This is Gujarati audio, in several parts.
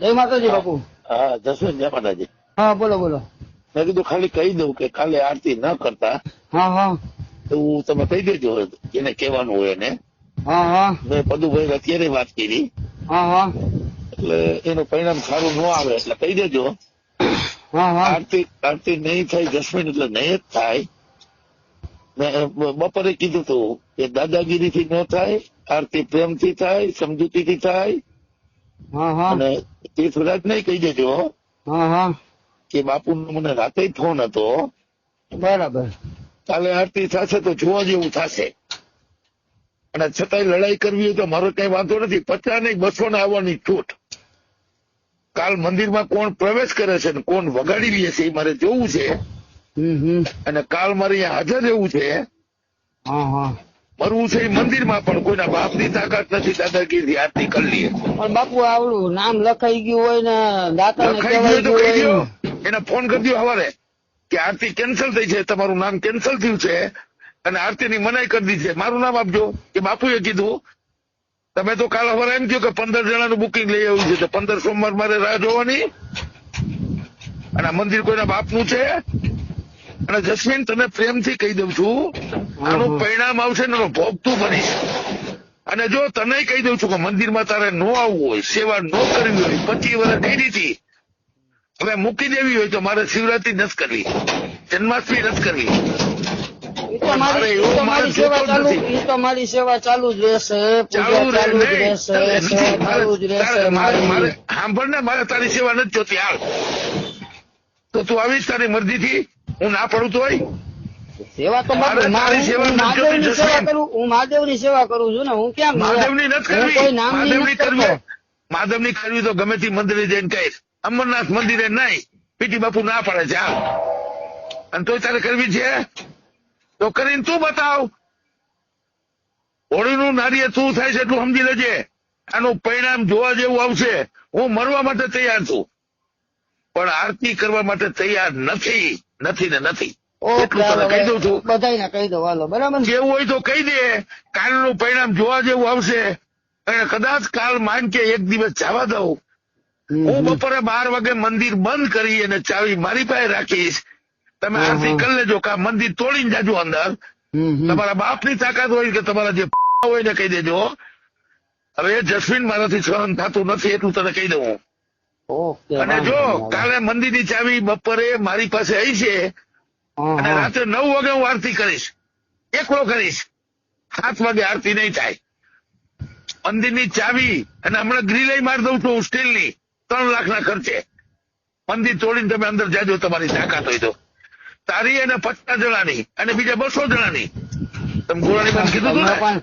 જય માતાજી બાપુ. હા જસવંત જય માતાજી. હા બોલો બોલો. મેં કીધું ખાલી કહી દઉં કે કાલે આરતી ન કરતા. હા હા. એવું તમે કહી દેજો એને કહેવાનું હોય એને. હા હા. મેં પદુભાઈ અત્યારે વાત કરી. હા હા. એટલે એનું પરિણામ સારું ન આવે એટલે કહી દેજો. હા હા. આરતી આરતી નહીં થાય જસ્મીન એટલે નહીં જ થાય. મેં બપોરે કીધું તું કે દાદાગીરીથી ન થાય આરતી પ્રેમથી થાય સમજૂતીથી થાય હા હા અને તીર્થરાજ નહીં કહી દેજો. કે બાપુનો મને રાતે ફોન હતો. બરાબર. કાલે આરતી થશે તો જોવા જેવું થશે. અને છતાંય લડાઈ કરવી હોય તો મારો કઈ વાંધો નથી. પચાસ નહીં બસો ને આવવાની છૂટ. કાલ મંદિરમાં કોણ પ્રવેશ કરે છે ને કોણ વગાડી લે છે એ મારે જોવું છે. હમ હમ. અને કાલ મારે અહીંયા હાજર રહેવું છે. હા હા. મરવું છે મંદિરમાં પણ કોઈના બાપની તાકાત નથી દાદાગીરી આરતી કરી લઈએ. પણ બાપુ આવડું નામ લખાઈ ગયું હોય ને દાતા લખાઈ ગયું તો કહી દો એને ફોન કરી દો સવારે કે આરતી કેન્સલ થઈ છે તમારું નામ કેન્સલ થયું છે અને આરતીની મનાઈ કરી દીધી છે. મારું નામ આપજો. કે બાપુએ કીધું તમે તો કાલ સવારે એમ કહ્યું કે પંદર જણાનું બુકિંગ લઈ આવ્યું છે તો પંદર સોમવાર મારે રાહ જોવાની અને આ મંદિર કોઈના બાપનું છે? અને જસ્મીન તને પ્રેમથી કહી દઉં છું આનું પરિણામ આવશે ને ભોગ તું બનીશ. અને જો તને કહી દઉં છું કે મંદિરમાં તારે નો આવવું હોય સેવા નો કરવી હોય પચીસ વર્ષ કરી હતી હવે મૂકી દેવી હોય તો મારે શિવરાત્રી નથી કરવી. જન્માષ્ટમી નથી કરવી. સેવા ચાલુ ઈ તો મારી સેવા ચાલુ જ રહેશે ચાલુ જ રહેશે સાંભળ ને મારે તારી સેવા નથી જોતી. હાલ. તો તું આવીશ તારી મરજીથી હું ના પડું તો સેવા તો મારે સેવા કરું હું મહાદેવની સેવા કરું છું ને હું ક્યાં મહાદેવની નથી કરવી. મહાદેવની કરવી. મહાદેવની કરવી તો ગમે તે મંદિરે જઈને કહીશ. અમરનાથ મંદિરે નહીં. પીટી બાપુ ના પાડે છે હાલ. અને તોય તારે કરવી છે? તો કરીને તું બતાવ. હોળીનું નારીએ તું થાય છે એટલું સમજી લેજે. આનું પરિણામ જોવા જેવું આવશે. હું મરવા માટે તૈયાર છું. પણ આરતી કરવા માટે તૈયાર નથી. નથી ને નથી. એટલું તને કહી દઉં છું. બધાને કહી દો હાલો. બરાબર જેવું હોય તો કહી દે. કાલનું પરિણામ જોવા જેવું આવશે. અને કદાચ કાલ માન કે એક દિવસ જવા દઉં. હું બપોરે બાર વાગે મંદિર બંધ કરી અને ચાવી મારી પાસે રાખીશ. તમે આરતી કરી લેજો કે મંદિર તોડીને જાજો અંદર. તમારા બાપ બાપની તાકાત હોય કે તમારા જે હોય ને કહી દેજો. હવે જસ્મીન મારાથી સહન થતું નથી એટલું તને કહી દઉં. અને જો કાલે મંદિરની ચાવી બપોરે મારી પાસે આવી છે અને રાત્રે નવ વાગે હું આરતી કરીશ. એકલો કરીશ. સાત વાગે આરતી નહીં થાય. મંદિરની ચાવી અને હમણાં ગ્રીલાઈ મારી દઉં છું સ્ટીલની ત્રણ લાખના ખર્ચે. મંદિર તોડીને તમે અંદર જાજો તમારી તાકાત હોય તો. તારી અને પચાસ જણાની અને બીજા બસો જણાની. તમે ગોળાની બંધ કીધું હતું ને?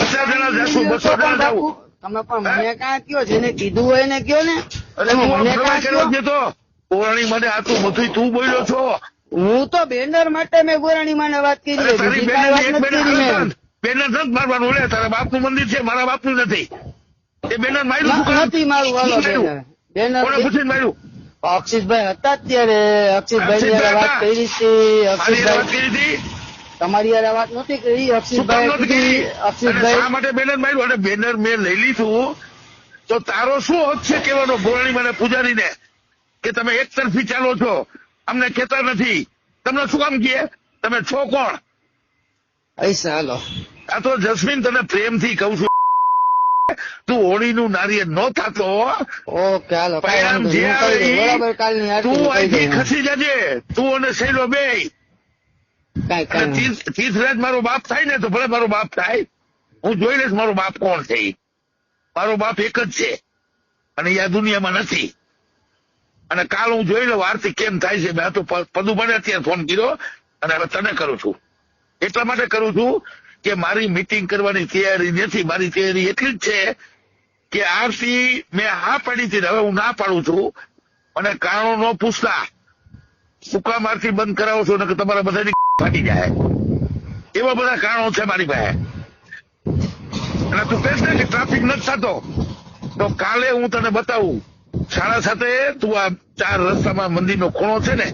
પચાસ જણા જશું બસો જણા બાપુ, તમે પણ મને કાં કયો જેને કીધું હોય એને કયો ને? અરે તું મને મને આટલું બધું તું બોલ્યો છો. હું તો બેનર માટે મેં ગોરાણી માને વાત કરી બેનર નથી મારવાનું લે તારા બાપનું મંદિર છે મારા બાપનું નથી. એ બેનર માર્યું ન-? નથી મારું હાલો બેનર. પૂછીને માર્યું? અક્ષિતભાઈ હતા ત્યારે અક્ષિતભાઈ ની વાત કરી હતી અક્ષિતભાઈ તમારી યાર વાત નથી કરી અક્ષિતભાઈ અક્ષિતભાઈ માટે બેનર માર્યું? અને બેનર મેં લઈ લીધું. તો તારો શું હક છે કહેવાનો ગોરાણી મને પૂજારીને? કે તમે એક તરફી ચાલો છો? અમને કહેતા નથી. તમને શું કામ કહે તમે છો કોણ? પૈસા હાલો આ તો જસ્મીન તને પ્રેમથી કહું છું. તું હોળીનું નારિયેળ નો થતો. ઓકે હાલો બરાબર કાલની તું અહીંથી ખસી જજે. તું અને શૈલો બે. તીર્થરાજ મારો બાપ થાય ને તો ભલે મારો બાપ થાય. હું જોઈ લઈશ મારો બાપ કોણ છે. મારો બાપ એક જ છે. અને આ દુનિયામાં નથી. અને કાલ હું જોઈ લઉં આરતી કેમ થાય છે. મેં તો પ- પદુભાઈને અત્યારે ફોન કર્યો અને હવે તને કરું છું. એટલા માટે કરું છું કે મારી મિટિંગ કરવાની તૈયારી નથી. મારી તૈયારી એટલી જ છે કે આરતી મેં હા પાડી હતી હવે હું ના પાડું છું. અને કારણો ન પૂછતા. શું કામ આરતી બંધ કરાવો છો ને તમારા બધાની ફાટી જાય. એવા બધા કારણો છે મારી પાસે. અને તું કહેશ ને કે ટ્રાફિક નથી થતો. તો કાલે હું તને બતાવું. સાડા સાથે તું આ ચાર રસ્તામાં મંદિરનો ખૂણો છે ને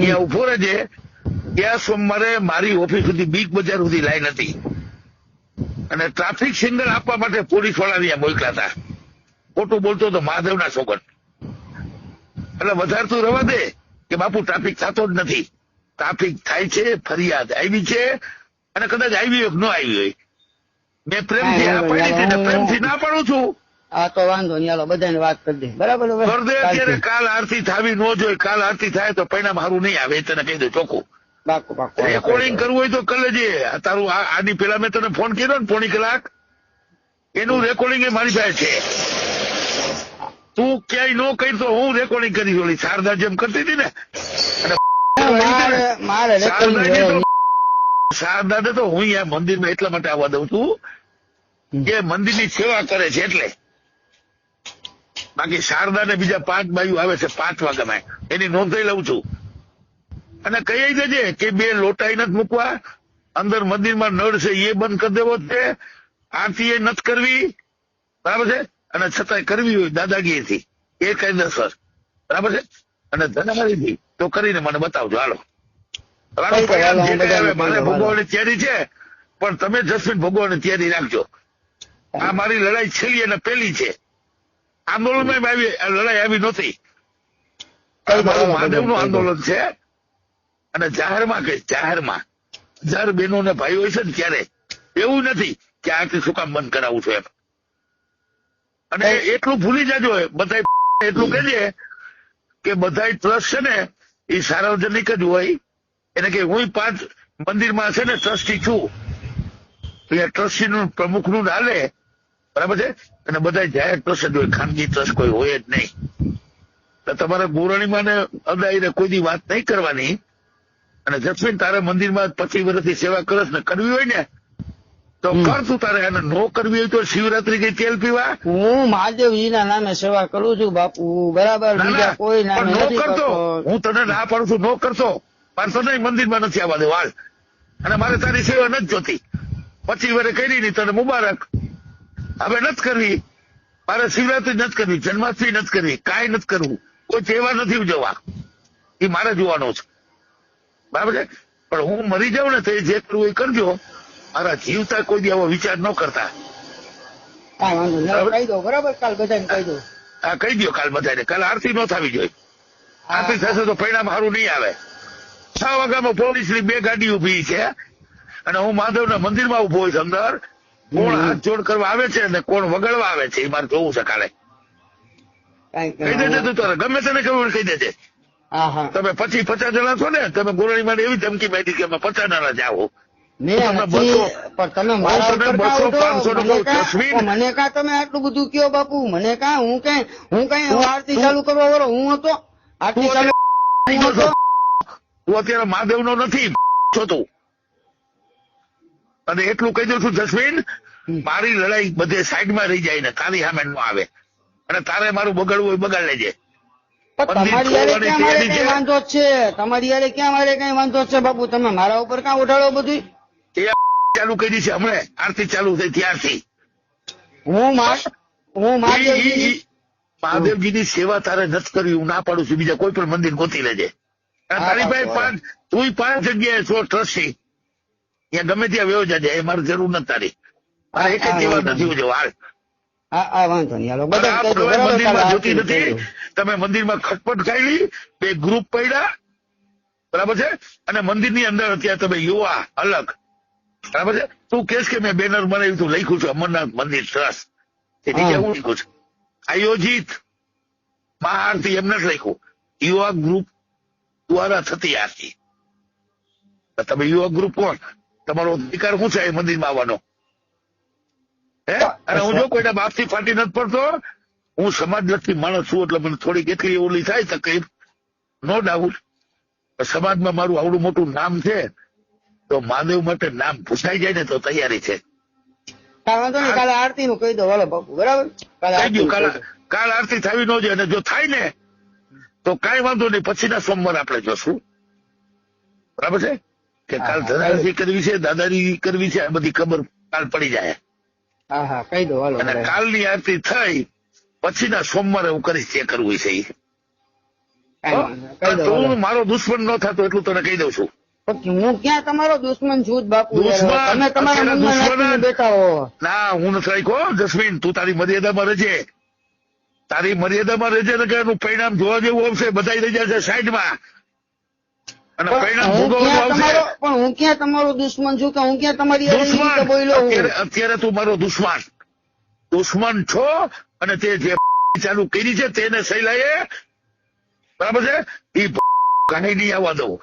ત્યાં ઊભો રહેજે. ત્યાં સોમવારે મારી ઓફિસ સુધી બીગ બજાર સુધી લાઈન હતી. અને ટ્રાફિક સિગ્નલ આપવા માટે પોલીસવાળા ત્યાં મોકલા હતા. ખોટું બોલતો હતો મહાદેવના સોગન એટલે વધારે તું રવા દે કે બાપુ ટ્રાફિક થતો જ નથી. ટ્રાફિક થાય છે ફરિયાદ આવી છે. અને કદાચ આવી હોય કે ન આવી હોય. મેં પ્રેમથી હા, આ પાડી છે ને પ્રેમથી ના પાડું છું. આ તો વાંધો નહીં હાલો બધાને વાત કરી દે. બરાબર હવે? અત્યારે કાલથી. કાલ આરતી થાવી ન જોઈએ કાલ આરતી થાય તો પરિણામ સારું નહીં આવે એ તને કહી દઉં ચોખ્ખું. પાક્કું પાક્કું રેકોર્ડિંગ કરવું હોય તો કલે આ તારું આ- આની પેલા મેં તને ફોન કર્યો ને પોણી કલાક. એનું રેકોર્ડિંગ એ મારી પાસે છે. તું ક્યાંય નો કરી તો હું રેકોર્ડિંગ કરી ઓલી શારદા જેમ કરતી હતી ને. અને મારે તો-. શારદાને તો હું અહીંયા મંદિરમાં એટલા માટે આવવા દઉં છું કે મંદિરની સેવા કરે છે એટલે. બાકી શારદા ને બીજા પાંચ બાયુ આવે છે પાંચ વાગ્યામાં. એની નોંધાઈ લઉં છું. અને કહી દેજે કે બે લોટાઈ નથી મૂકવા. અંદર મંદિરમાં નળ છે એ બંધ કરી દેવો છે. આરતી એ નથી કરવી. બરાબર છે? અને છતાંય કરવી હોય દાદાગીરીથી. એ કાયદેસર. બરાબર છે? અને ધનારીથી તો કરીને મને બતાવજો. હાલો. ભોગવવાની તૈયારી છે પણ તમે જસમીન ભોગવવાની તૈયારી રાખજો. આ મારી લડાઈ છેલ્લી અને પેલી છે. આંદોલનમાં આવી લડાઈ આવી નહોતી. આ મારું મહાદેવનું આંદોલન છે. અને જાહેરમાં કઈ જાહેરમાં જાહેર બહેનો ને ભાઈઓ હોય છે ને ત્યારે એવું નથી કે આથી શું કામ બંધ કરાવું છું એમ. અને એટલું ભૂલી જાજો બધા એટલું કહેજે કે બધા ટ્રસ્ટ છે ને એ સાર્વજનિક જ હોય. એને કે હું પાંચ મંદિરમાં છે ને ટ્રસ્ટી છું. એટલે ટ્રસ્ટી નું પ્રમુખનું હાલે બરાબર છે? અને બધા જાહેર ટ્રસ્ટ જ હોય ખાનગી ટ્રસ્ટ કોઈ હોય જ નહીં. તો તમારે ગોરણીમાં ને અદાઈને કોઈ દી વાત નહીં કરવાની. અને જસ્મીન તારે મંદિરમાં પચીસ વર્ષથી સેવા કરસ ને કરવી હોય ને તો કર તું તારે. અને નો કરવી હોય તો શિવરાત્રી કઈ તેલ પીવા? હું મહાદેવજીના નામે સેવા કરું છું બાપુ બરાબર. બીજા કોઈ નામે નો નથી કરતો. હું તને ના પાડું છું નો કરતો. નહીં મંદિરમાં નથી આવવા દેવા હાલ અને મારે તારી સેવા નથી જોતી. પછી વરે કરી ની તને મુબારક. હવે નથી કરવી. મારે શિવરાત્રી નથી કરવી જન્માષ્ટમી નથી કરવી કાંઈ નથી કરવું. કોઈ તહેવાર નથી ઉજવવા. એ મારે જોવાનો છે. બરાબર છે? પણ હું મરી જાઉં ને તો એ જે કરવું એ કરજો. મારા જીવતા કોઈ દી આવો વિચાર ન કરતા. કાંઈ વાંધો નહીં. બરાબર. કહી દો બરાબર? કાલ બધાને કહી દો. આ કહી દો કાલ બધાને. કાલ આરતી ન થવી જોઈએ. આરતી થશે તો પરિણામ સારું નહીં આવે. છ વાગ્યામાં પોલીસની બે ગાડી ઊભી છે. અને હું માધવના મંદિરમાં ઊભો છું અંદર. કોણ હાથ જોડ કરવા આવે છે અને કોણ વગાડવા આવે છે એ મારે જોવું છે કાલે. કહી દેજે તું તારે. ગમે તેને ખબર કહી દેજે. તમે પછી પચાસ જણા છો ને તમે ગોરણીમાં એવી ધમકી મારી કે અમે પચાસ જણા જાઓ મને કાં- તમે આટલું બધું કયો બાપુ? મને કા હું કઈ હું કઈ આરતી ચાલુ કરવા વાળો હું હતો? આરતી ચાલુ. તું અત્યારે મહાદેવ નો નથી છો તું. અને એટલું કહી દઉં છું જસ્મીન મારી લડાઈ બધે સાઈડમાં રહી જાય ને તારી સામે નો આવે. અને તારે મારું બગાડવું હોય બગાડ લેજે. વાંધો છે? તમારી યારે ક્યાં મારે કઈ વાંધો છે બાપુ? તમે મારા ઉપર ક્યાં ઉઠાડો બધું એ ચાલુ કરી છે હમણાં. આરતી ચાલુ થઈ ત્યારથી. હું હું મહાદેવજીની સેવા તારે નથી કરવી હું ના પાડું છું. બીજા કોઈ પણ મંદિર ગોતી લેજે. હા, તારી પાસે. પાંચ તું પાંચ જગ્યાએ છો ટ્રસ્ટી. ત્યાં ગમે ત્યાં વ્યવ જાજે એ મારે જરૂર નથી તારી. મારે એક જ સેવા નથી હા વાંધો નહીં હાલો. બધા આ મંદિરમાં જોતી નથી. તમે મંદિરમાં ખટપટ ખાઈ બે ગ્રુપ પડ્યા. બરાબર છે? અને મંદિરની અંદર અત્યારે તમે યુવા અલગ. બરાબર છે? તું કેસ કે મેં બેનર બનાવ્યું તું લખ્યું છું અમરનાથ મંદિર ટ્રસ્ટ તેથી હા. લખ્યું છે? આયોજિત. મહાઆરતી એમ નથી લખ્યું. યુવા ગ્રુપ દ્વારા થતી આરતી. તમે યુવક ગ્રુપ કોણ તમારો અધિકાર શું છે એ મંદિરમાં આવવાનો? હે? અને હું જો કોઈના બાપથી ફાટી નથી પડતો હું સમાજલક્ષી માણસ છું એટલે મને થોડીક એટલી ઓલી થાય તકલીફ. નો ડાઉટ સમાજમાં મારું આવડું મોટું નામ છે તો મહાદેવ માટે નામ પૂછાઈ જાય ને તો તૈયારી છે. કાલે આરતી નું કહી દો બરાબર? કાલ આરતી થવી ન જોઈએ અને જો થાય ને તો કાંઈ વાંધો નહીં પછીના સોમવાર આપણે જોશું. બરાબર છે? કે કાલ હા. કરવી છે દાદાજી કરવી છે આ બધી ખબર કાલ પડી જાય. હા હા કહી દો હાલો અને કાલની આરતી થઈ પછીના સોમવારે હું કરીશ જે કરવું છે એ. તું મારો દુશ્મન ન થતો એટલું તને કહી દઉં છું. હું ક્યાં તમારો દુશ્મન છું જ બાપુ? દુશ્મન? તમે તમારા મનમાં બેઠા હો. ના હું નથી રાખ્યો જસ્મીન તું તારી મર્યાદામાં રહેજે. તારી મર્યાદામાં રહેજે ને કે એનું પરિણામ જોવા જેવું આવશે બધા રહી જશે સાઈડમાં. અને પરિણામ ભોગવવાનું આવશે. પણ હું ક્યાં તમારો દુશ્મન છું કે હું ક્યાં તમારી અત્યારે અત્યારે તું મારો દુશ્મન. દુશ્મન છો અને તે જે ચાલુ કરી છે તેને શૈલાએ બરાબર છે? એ કઈ નહીં આવવા દઉં.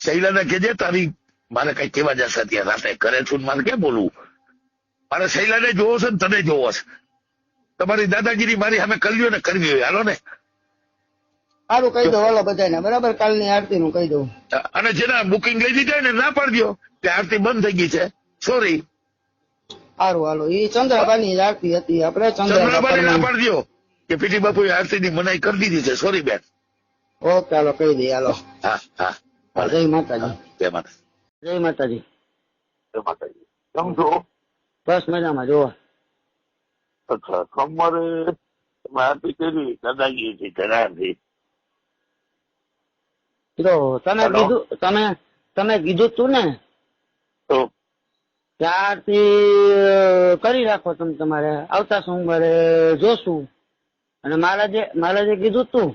શૈલાને કહેજે તારી મારે કઈ કેવા જશે ત્યાં રાતે કરે છું મારે ક્યાં બોલવું? મારે શૈલાને જોવો છે ને તને જોવો છે. તમારી દાદાગીરી મારી અમે કરવી ને કરવી હોય હાલો ને. સારું કહી દો હાલો બધાને બરાબર કાલની આરતી નું કહી દઉં. અને જેના બુકિંગ લઈ દીધા ને ના પાડી દો કે આરતી બંધ થઈ ગઈ છે. સોરી સારું હાલો. એ ચંદ્રબાની આરતી હતી. આપણે ચંદ્રબાને ના પાડી દો. કે પીટી બાપુ આરતી ની મનાઈ કરી દીધી છે. સોરી બેન. ઓકે હાલો કહી દઈએ હાલો. હા હા. હા, જય માતાજી. જય માતાજી. જય માતાજી. જય માતાજી. કેમ છો? બસ મજામાં જોવા અચ્છા સોમવારે તમે આરતી કરી દાદાગીરી ઘરાથી તો તમે કીધું તમે તને કીધું તું ને તો? કે આરતી કરી રાખો તમે તમારે. આવતા સોમવારે જોશું. અને મહારાજે મહારાજે કીધું તું.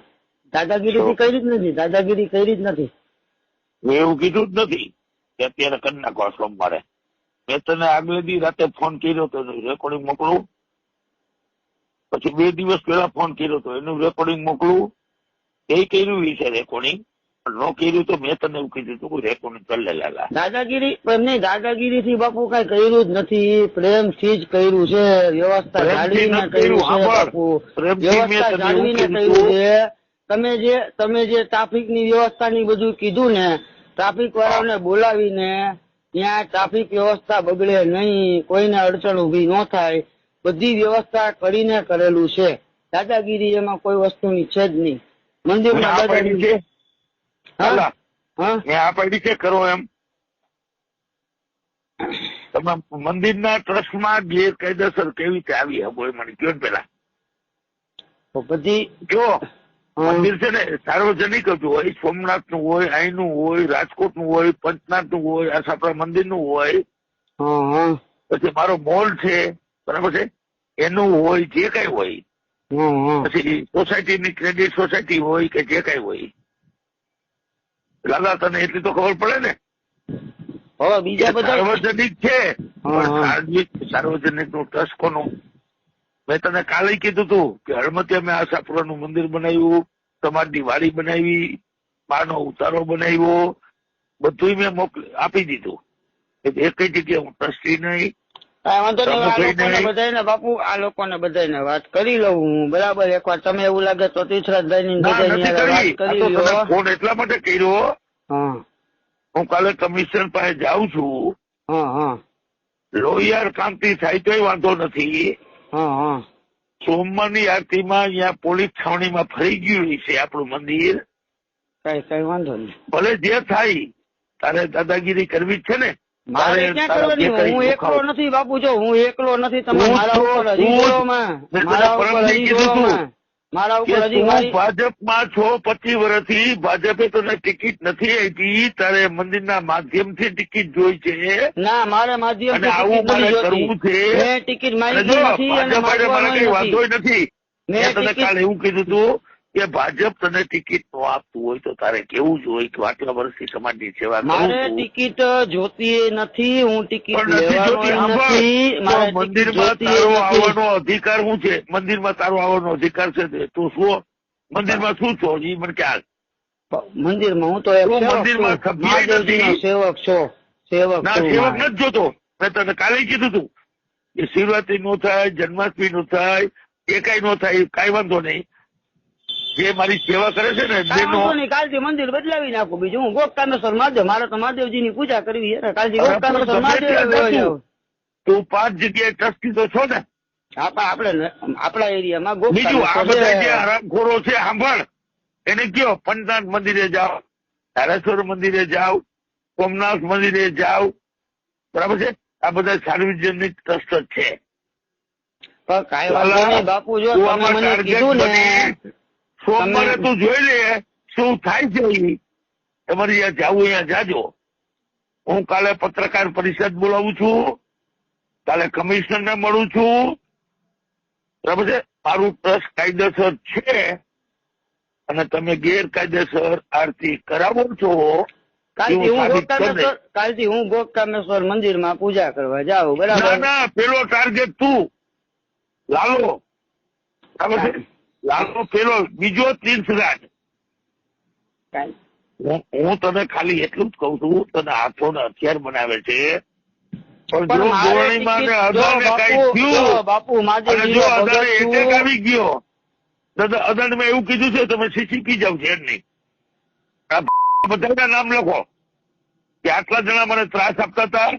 દાદાગીરી કરી જ નથી દાદાગીરી કરી જ નથી. મેં એવું કીધું જ નથી કે અત્યારે કરી નાખો સોમવારે. મેં તને આગલે દી રાતે ફોન કર્યો તો રેકોર્ડિંગ મોકલું. પછી બે દિવસ પહેલા ફોન કર્યો હતો એનું રેકોર્ડિંગ મોકલું. એ કર્યું છે રેકોર્ડિંગ ન કર્યું તો મેં તને એવું કીધું હતું રેકોર્ડિંગ કરી લેલા. દાદાગીરી પણ નહીં દાદાગીરી થી બાપુ કઈ કર્યું જ નથી. પ્રેમથી જ કર્યું છે. વ્યવસ્થા જાળવીને કર્યું કર્યું, છે બાપુ. વ્યવસ્થા જાળવીને કર્યું છે. તમે જે તમે જે ટ્રાફિકની વ્યવસ્થા ની બધું કીધું ને ટ્રાફિક વાળાને બોલાવીને ત્યાં ટ્રાફિક વ્યવસ્થા બગડે નહીં. કોઈને અડચણ ઊભી ન થાય. બધી વ્યવસ્થા કરીને કરેલું છે. દાદાગીરી એમાં કોઈ વસ્તુની છે જ નહીં. મેં મંદિરમાં આ પાડી દાદાગીરી છે મેં આ પાડી છે કરો એમ? તમે મંદિરના ટ્રસ્ટમાં ગેરકાયદેસર કેવી રીતે આવી હબો એ મને કયો પેલા. તો બધી જો મંદિર છે ને સાર્વજનિક જ હોય સોમનાથનું હોય અહીંનું હોય રાજકોટનું હોય પંચનાથનું હોય આશાપુરા મંદિરનું હોય પછી મારો મોલ છે. બરાબર છે? એનું હોય જે કઈ હોય. પછી સોસાયટીની ક્રેડિટ સોસાયટી હોય કે જે કઈ હોય. દાદા તને એટલી તો ખબર પડે ને? હવે બીજા બધા સાર્વજનિક છે. સાર્વજનિક સાર્વજનિકનું ટ્રસ્ટ કોનું? મેં તને કાલે કીધું તું કે હળમતે અમે આશાપુરા આશાપુરાનું મંદિર બનાવ્યું તમારી વાડી બનાવી પાનો ઉતારો બનાવ્યો બધું મેં મોકલી આપી દીધું. એક જગ્યાએ હું ટ્રસ્ટી નહીં વાંધો નહીં બધાને બાપુ આ લોકોને બધાને વાત કરી લઉં હું બરાબર? એકવાર તમે એવું લાગે તો તીર્થરાજભાઈ ની ના વાત કરી. ફોન એટલા માટે કર્યો. હું. કાલે કમિશન પાસે જાઉં છું. હા હા. લોહિયાર કાંતિ થાય તોય વાંધો નથી. હા હા. સોમવારની આરતીમાં અહીંયા પોલીસ છાવણીમાં ફરી ગયું છે આપણું મંદિર. કઈ કઈ વાંધો નહીં. ભલે જે થાય તારે દાદાગીરી કરવી છે ને? મારે હું એકલો નથી બાપુ જો હું એકલો નથી. તમે મારા ઉપર તું હજી જ. જોવામાં મેં તને મારા ઉપર હજી કીધું તું. જોવામાં મારા કે ઉપર હજી તું મારી ભાજપમાં છો પચીસ વર્ષથી ભાજપે તને ટિકિટ નથી આપી. તારે મંદિરના માધ્યમથી ટિકિટ જોઈ છે. ના મારે માધ્યમ આવું મારે કરવું છે. મેં ટિકિટ મારી નથી વાંધો નથી. મેં મેં તને કાલે એવું કીધું હતું કે ભાજપ તને ટિકિટ નો આપતું હોય તો તારે કેવું જોઈએ કે આટલા વર્ષથી સમાજની સેવા મારે. ટિકિટ જોતી નથી હું ટિકિટ મંદિરમાં તારો આવવાનો અધિકાર શું છે? મંદિરમાં તારો આવવાનો અધિકાર છે તું? શું મંદિરમાં શું છો? એ મને ખ્યાલ મંદિરમાં હું તો મંદિરમાં. સેવક છો. સેવક ના સેવક નથી જોતો. મેં તને કાલે કીધું તું. કે શિવરાત્રી નો થાય જન્માષ્ટમી નો થાય એ કઈ નો થાય કઈ વાંધો નહીં. જે મારી સેવા કરે છે ને નહીં કાલથી મંદિર બદલાવી નાખું બીજું. હું ગોપકામેશ્વર મહાદેવ મારે તો મહાદેવજીની પૂજા કરવી છે કાલથી ગોપકામેશ્વર મહાદેવ. તું પાંચ જગ્યાએ ટ્રસ્ટી તો છો ને. આપણા આપણે એરિયામાં બીજું આ બધા જે આરામખોરો છે સાંભળ. એને કયો? પંચનાથ મંદિરે જાઓ ધારેશ્વર મંદિરે જાઓ સોમનાથ મંદિરે જાઓ. બરાબર છે? આ બધા સાર્વજનિક ટ્રસ્ટ છે. પણ કાંઈ વાંધો નહીં બાપુ જો તમે મને કીધું ને. સોમવારે તું જોઈ લે શું થાય છે. તમારે ત્યાં જાવું અહીંયા જાજો. હું કાલે પત્રકાર પરિષદ બોલાવું છું. કાલે કમિશનરને મળું છું. બરાબર છે? મારું ટ્રસ્ટ કાયદેસર છે. અને તમે ગેરકાયદેસર આરતી કરાવો છો. કાલથી હું. ગોકામેશ્વર કાલથી હું ગોકામેશ્વર મંદિરમાં પૂજા કરવા જાઉં. બરાબર? ના પેલો ટાર્ગેટ તું. લાલો. બરાબર છે? લાલો પેલો બીજો તીર્થરાજ હું તને ખાલી એટલું જ કઉ છું તને હાથો ને હથિયાર બનાવે છે. બાપુ-. આવી ગયો તો મેં એવું કીધું છે તમે શીખી જાવ છે નહીં. બધાના નામ લખો. કે આટલા જણા મને ત્રાસ આપતા હતા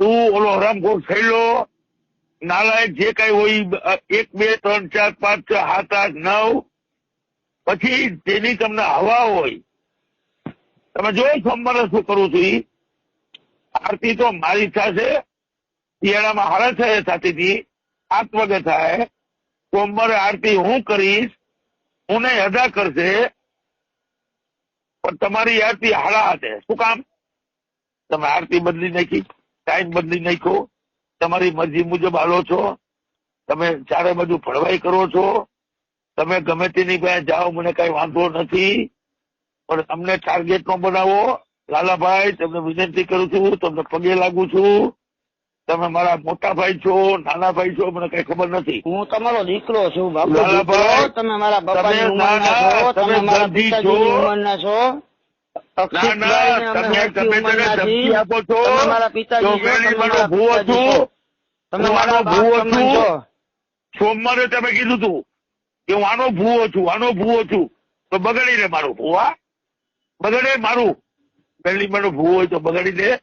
તું ઓલો હરામખોર થયેલો નાલાયક જે કઈ હોય એક, બે, ત્રણ, ચાર, પાંચ, છ, સાત, આઠ, નવ, પછી તેની તમને હવા હોય. તમે જો સોમવારે શું કરું છું આરતી તો મારી છે શિયાળામાં હારા થાય થતી હતી આઠ થાય. સોમવારે આરતી હું કરીશ હું અદા કરશે, પણ તમારી આરતી હાડા હાથે. શું કામ? તમે આરતી બદલી નાખી, ટાઈમ બદલી નાખ્યો. તમારી મરજી મુજબ હાલો છો. તમે ચારે બાજુ ફળવાઈ કરો છો. તમે ગમે તેની પાસે જાઓ મને કઈ વાંધો નથી. પણ અમને ટાર્ગેટ નો બનાવો. લાલાભાઈ તમને વિનંતી કરું છું તમને પગે લાગુ છું. તમે મારા મોટા ભાઈ છો નાના ભાઈ છો મને કઈ ખબર નથી. હું તમારો દીકરો છું બાપુ. લાલાભાઈ, તમે મારા નાના, છો તમે મારા તમે પિતાજી છો. સોમવારે તમે કીધું તું કે હું આનો ભૂવો છું આનો ભૂવો છું. તો બગડી રે મારું ભૂવા બગડે મારું. પહેલી મારો ભૂવો હોય તો બગાડી દે.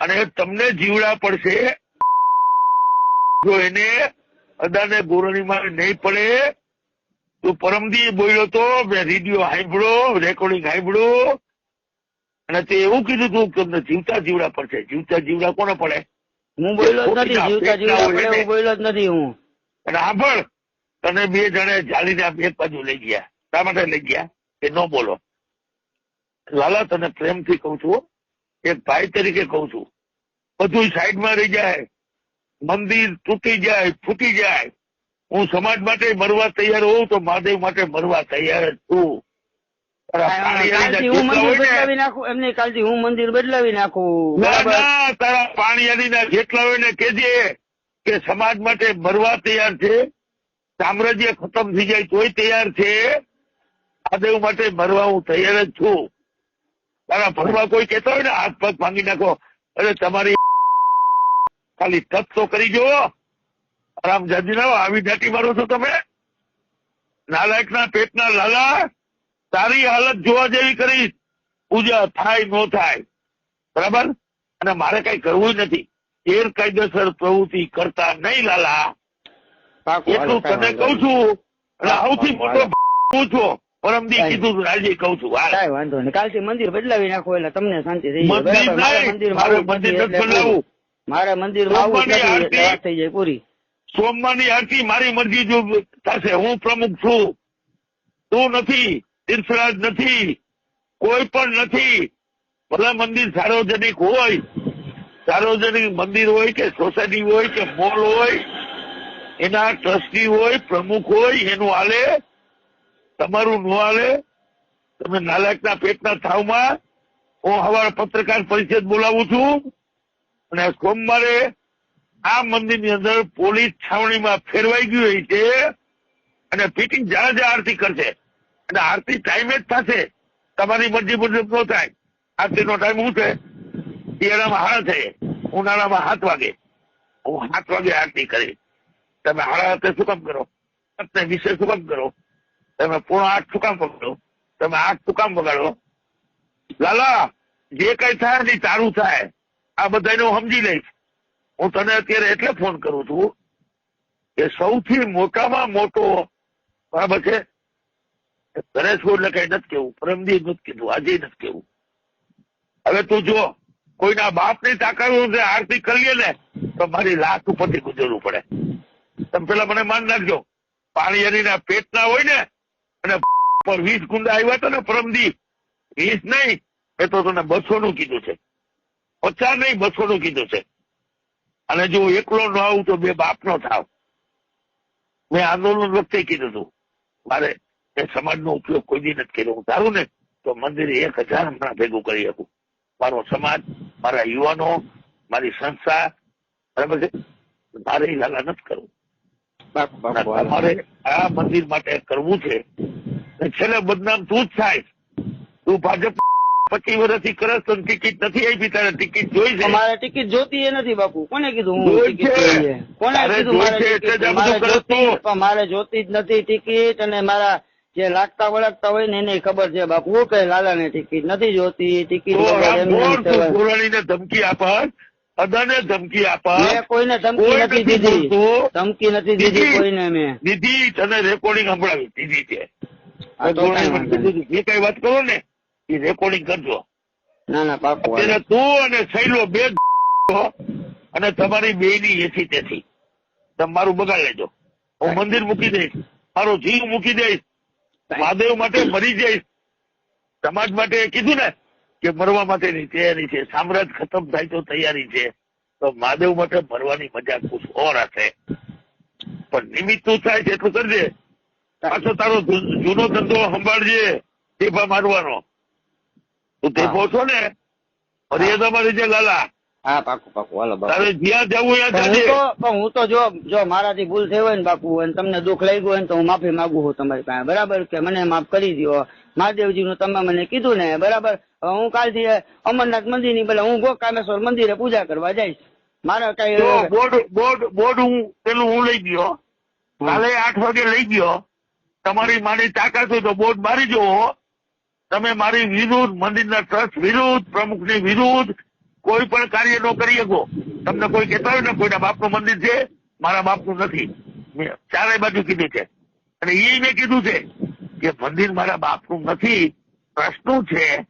અને તમને જીવડા પડશે. જો એને અદાને ગોરણીમાં નહીં પડે તો પરમદી બોલ્યો તો મેં રેડિયો સાંભળ્યો રેકોર્ડિંગ સાંભળ્યું અને તે એવું કીધું તું કે તમને જીવતા જીવડા પડશે જીવતા જીવડા કોને પડે? હું બોલ્યો જ નથી જીવતા જીવડા. એવું બોલ્યો જ નથી હું. અને તને બે જણે જાળીને એક બાજુ લઈ ગયા. શા માટે લઈ ગયા? એ ન બોલો. લાલા તને પ્રેમથી કઉ છું એક ભાઈ તરીકે કઉ છું. બધું સાઈડમાં રહી જાય. મંદિર તૂટી જાય ફૂટી જાય. હું સમાજ માટે મરવા તૈયાર હોઉં તો મહાદેવ માટે મરવા તૈયાર જ છું. એમને કાલથી હું મંદિર બદલાવી નાખું. ના જેટલા હોય ને કેજે કે સમાજ માટે મરવા તૈયાર છે. સામ્રાજ્ય ખતમ થઈ જાય તોય તૈયાર છે. મહાદેવ માટે મરવા હું તૈયાર જ છું. તારા ભરવા કોઈ કહેતો હોય ને હાથ પગ ભાંગી નાખો. અરે તમારી ખાલી તપ તો કરી જો આરામ જાજી ના આવી જાતી મારો છો તમે? નાલાયકના પેટના લાલા તારી હાલત જોવા જેવી કરી. પૂજા થાય નો થાય. બરાબર? અને મારે કઈ કરવું નથી. ગેરકાયદેસર પ્રવૃત્તિ કરતા નહીં લાલા. એટલું તને કઉ છું. અને સૌથી મોટો હું છું. પરમદી કીધું રાજી કઉ છું. હાલ. વાંધો નહીં. કાલથી મંદિર બદલાવી નાખો એટલે તમને શાંતિ થઈ જાય. મંદિર મારે મંદિર મારે મંદિર આવવું થઈ જાય પૂરી. સોમવારની આરતી મારી મરજી જો થશે. હું પ્રમુખ છું. તું નથી તીર્થરાજ નથી, કોઈ પણ નથી. ભલે મંદિર સાર્વજનિક હોય, સાર્વજનિક મંદિર હોય કે સોસાયટી હોય કે મોલ હોય, એના ટ્રસ્ટી હોય, પ્રમુખ હોય, એનું હાલે, તમારું ન હાલે, તમે નાલાયકના પેટના થાવમાં હું હવારે પત્રકાર પરિષદ બોલાવું છું. અને સોમવારે આ મંદિરની અંદર પોલીસ છાવણીમાં ફેરવાઈ ગયું હોય છે અને ફિટિંગ જ્યાં જ્યાં આરતી કરશે. અને આરતી ટાઈમે જ થશે. તમારી મરજી મુજબ નો થાય. આરતીનો ટાઈમ શું છે? શિયાળામાં હાડા થાય ઉનાળામાં સાત વાગે. હું સાત વાગે આરતી કરી તમે હાડા હાથે શું કામ કરો? સાતને વિશે શું કામ કરો? તમે પૂર્ણ આઠ શું કામ પકડો? તમે આઠ શું કામ વગાડો? લાલા, જે કઈ થાય ને તારું થાય. આ બધાને હું સમજી લઈશ. હું તને અત્યારે એટલે ફોન કરું છું કે સૌથી મોટામાં મોટો બરાબર છે ગણેશ એટલે કઈ નથી કેવું પરમદી નથી કીધું, આજે નથી કેવું હવે તું જો, કોઈના બાપની તાકાત આરતી કરીએ ને તો મારી લાખ ઉપરથી ગુજરવું પડે. તમે પેલા મને માન નાખજો પેટ ના હોય ને, અને પર વીસ ગુંડા આવ્યા હતા ને પરમદી વીસ નહીં, એ તો તને બસો નું કીધું છે. પચાસ નહીં બસો નું કીધું છે. અને જો એકલો ન આવું તો બે બાપ નો થાવ. મેં આંદોલન વખતે કીધું હતું મારે એ સમાજનો ઉપયોગ કોઈ દી નથી કર્યો. હું તારું ને તો મંદિરે એક હજાર હમણાં ભેગું કરી શકું. મારો સમાજ મારા યુવાનો મારી સંસ્થા બરાબર છે મારે લાલા નથી કરવું. તમારે આ મંદિર માટે કરવું છે. છેલ્લે બદનામ તું જ થાય. તું ભાજપ પચીસ વર્ષથી કરસ તો ટિકિટ નથી આપી તારે ટિકિટ જોઈ છે? મારે ટિકિટ જોતી નથી બાપુ. કોને કીધું હું કોને કીધું મારે જોતી તું. પણ મારે જોતી જ નથી ટિકિટ અને મારા જે લાગતા વળગતા હોય ને એને ખબર છે બાપુ. કે લાલા ને ટિકિટ નથી જોતી? ટિકિટ. ગોરાણીને ધમકી આપત અદાને ધમકી આપા. મેં કોઈને ધમકી નથી દીધી. ધમકી નથી દીધી. કોઈને મેં. દીધી તને રેકોર્ડિંગ સંભળાવી દીધી છે. જે કઈ વાત કરો ને? એ રેકોર્ડિંગ કરજો. ના ના પાકું એટલે તું અને સૈલો બે અને તમારી બે ની એસી તેથી. તમે મારું બગાડ લેજો. હું મંદિર મૂકી દઈશ. મારો જીવ મૂકી દઈશ. મહાદેવ માટે મરી જઈશ. સમાજ માટે કીધું ને કે મરવા માટેની તૈયારી છે. સામ્રાજ્ય ખતમ થાય તો તૈયારી છે. તો મહાદેવ માટે મરવાની મજા કુછ ઓર હશે. પણ નિમિત્ત તું થાય છે એટલું કરજે. પાછો તારો જૂનો ધંધો સંભાળજે. ટેપા મારવાનો. તું ટેપો છો ને. મર્યાદામાં છે લાલા. હા પાકું પાકું. હાલો બાપુ. તારે જ્યાં જવું ત્યાં પણ હું તો પણ હું તો જો જો મારાથી ભૂલ થઈ હોય ને બાપુ અને તમને દુઃખ લાગ્યું હોય ને તો હું માફી માંગુ છું તમારી પાસે. બરાબર કે મને માફ કરી દો મહાદેવજી નું તમે મને કીધું ને બરાબર? હું કાલથી અમરનાથ મંદિરની બોલે હું ગો કામેશ્વર મંદિરે પૂજા કરવા જઈશ. મારે કઈ બોર્ડ બોર્ડ બોર્ડ હું પેલું હું લઈ ગયો. કાલે આઠ વાગે લઈ ગયો. તમારી મારી તાકાત હોય તો બોર્ડ મારી જુઓ. તમે મારી વિરુદ્ધ મંદિરના ટ્રસ્ટ વિરુદ્ધ, પ્રમુખની વિરુદ્ધ કોઈ પણ કાર્ય ન કરી શકો. તમને કોઈ કહેતા હોય ને, કોઈના બાપનું મંદિર છે, મારા બાપનું નથી. મેં ચારે બાજુ કીધું છે. અને એ મેં કીધું છે કે મંદિર મારા બાપનું નથી, ટ્રસ્ટનું છે,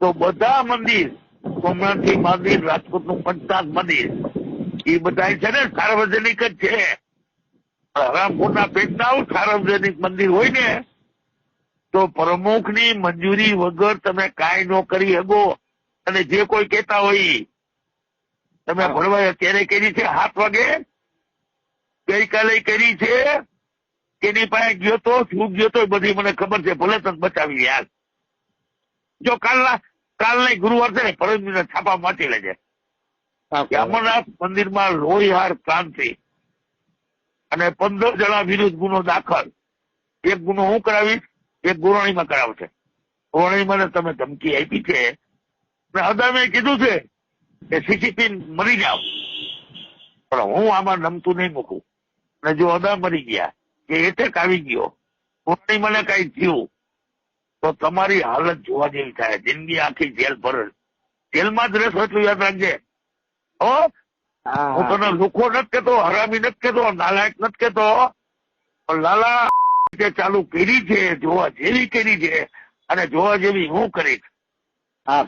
તો બધા મંદિર સોમનાથજી મંદિર રાજકોટનું પંચનાથ મંદિર એ બધા છે ને સાર્વજનિક જ છે. રામપુરના પેટના સાર્વજનિક મંદિર હોય ને તો પ્રમુખની મંજૂરી વગર તમે કાંઈ ન કરી શકો. અને જે કોઈ કહેતા હોય તમે ભણવા અત્યારે કરી છે? સાત વાગે? ગઈકાલે કરી છે? તેની પાસે ગયો તો? શું ગયો તો? બધી મને ખબર છે. ભલે તને બચાવી યાર. જો કાલના કાલની ગુરુવાર છે ને પરમજીને છાપા માટી લેજે. કે. અમરનાથ મંદિરમાં લોહીહાર ક્રાંતિ અને પંદર જણા વિરુદ્ધ ગુનો દાખલ. એક ગુનો હું કરાવીશ? એક ગોરાણીમાં કરાવશે ગોરાણીમાં તમે ધમકી આપી છે. અને અદામે કીધું છે કે સીસીપી મરી જાવ પણ હું આમાં નમતું નહીં મૂકું. અને જો અદા મરી ગયા કે એટેક આવી ગયો ગોરાણી મને કઈ થયું તો તમારી હાલત જોવા જેવી થાય. જિંદગી આખી જેલ પર જેલમાં જ રહેશો એટલું યાદ રાખજે. હો? હું તને લુખો નથી કેતો હરામી નથી કેતો નાલાયક નથી કેતો પણ લાલા જે ચાલુ કરી છે જોવા જેવી કરી છે અને જોવા જેવી હું કરીશ.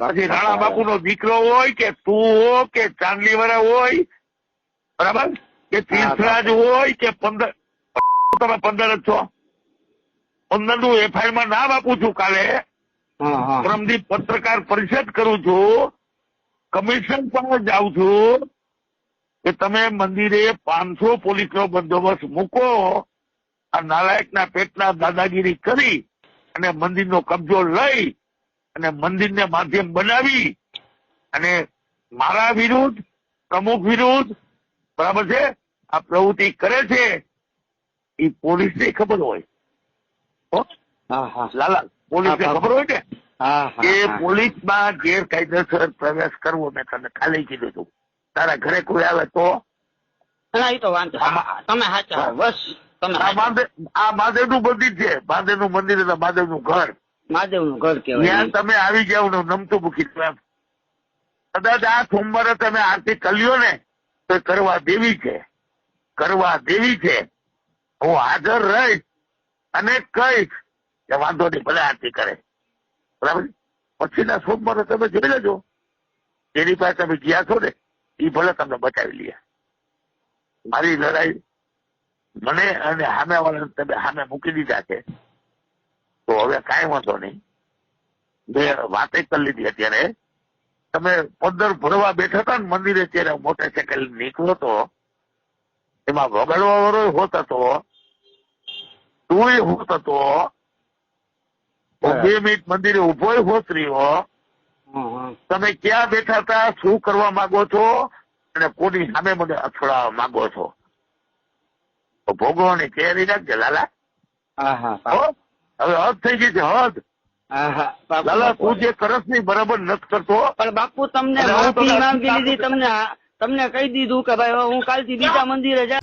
પછી રાણા બાપુ નો દીકરો હોય કે તું હો કે ચાંદલી વાળા હોય બરાબર? કે તીર્થરાજ હોય કે પંદર તમે પંદર જ છો. પંદરનું એફઆઈઆરમાં નામ આપું છું કાલે. પરમદીપ પત્રકાર પરિષદ કરું છું. કમિશન પણ જાઉં છું. કે તમે મંદિરે પાંચસો પોલીસનો બંદોબસ્ત મૂકો. આ નાલાયકના પેટના દાદાગીરી કરી અને મંદિરનો કબજો લઈ અને મંદિરને માધ્યમ બનાવી અને મારા વિરુદ્ધ પ્રમુખ વિરુદ્ધ બરાબર છે? આ પ્રવૃત્તિ કરે છે એ પોલીસને ખબર હોય. હો? હા હા. લાલા પોલીસને ખબર હોય ને? કે પોલીસમાં ગેરકાયદેસર પ્રવેશ કરવો મેં તને ખાલી કીધું હતું તારા ઘરે કોઈ આવે તો? ના એ તો વાંધો. તમે સાચા બસ. તમે આ. મહાદેવ આ મહાદેવનું મંદિર છે. મહાદેવનું મંદિર એટલે મહાદેવનું ઘર. મહાદેવનું ઘર કેવાય તમે આવી જાવ ને નમતું મૂકી કદાચ આ સોમવારે તમે આરતી કર્યો ને તો કરવા દેવી છે. કરવા દેવી છે. હું હાજર રહીશ અને કહીશ કે વાંધો નહીં ભલે આરતી કરે. બરાબર પછીના સોમવારે તમે જોઈ લેજો. એની પાસે તમે ગયા છો ને એ ભલે તમને બચાવી લે. મારી લડાઈ મને અને સામે વાળાને તમે સામે મૂકી દીધા છે. તો હવે કાંઈ વાંધો નહીં. મેં વાતે કરી લીધી અત્યારે. તમે પંદર ભરવા બેઠા હતા ને મંદિરે ત્યારે મોટરસાયકલ નીકળ્યો હતો. એમાં વગાડવા વાળો હોત હતો. તું હોત હતો. બે મિનિટ મંદિરે ઊભો હોત રહ્યો. તમે ક્યાં બેઠા હતા? શું કરવા માંગો છો? અને કોની સામે મને અથડાવવા માંગો છો? ભોગવવાની તૈયારી રાખજે લાલા. હા? હા હવે હદ થઈ ગઈ છે હદ. લાલા. તું જે કરસ નહીં બરાબર નથી કરતો પણ બાપુ તમને માફી માંગી લીધી તમને તમને કહી દીધું કે ભાઈ હું કાલથી બીજા મંદિરે જા